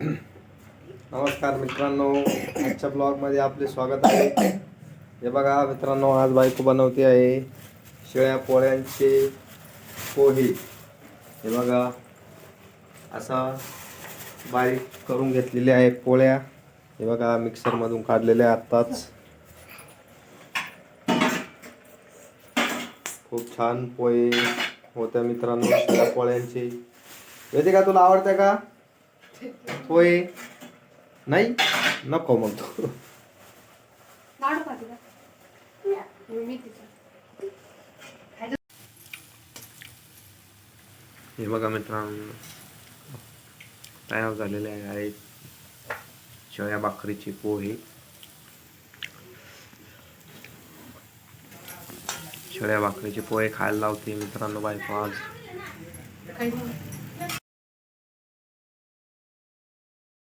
नमस्कार मित्रांनो आजच्या ब्लॉगमध्ये आपले स्वागत आहे. हे बघा मित्रांनो आज बायको बनवते आहे शेळ्या पोळ्यांचे पोहे. हे बघा असा बारीक करून घेतलेले आहे पोळ्या. हे बघा मिक्सरमधून काढलेल्या आत्ताच. खूप छान पोहे होत्या मित्रांनो शेळ्या पोळ्यांचे. येते का तुला आवडते का? पोहे नाही नको मग तू हे बघा मित्रांनो. तयार झालेले आहेत शेळ्या भाकरीचे पोहे. शेळ्या भाकरीचे पोहे खायला लावते मित्रांनो बायको आज.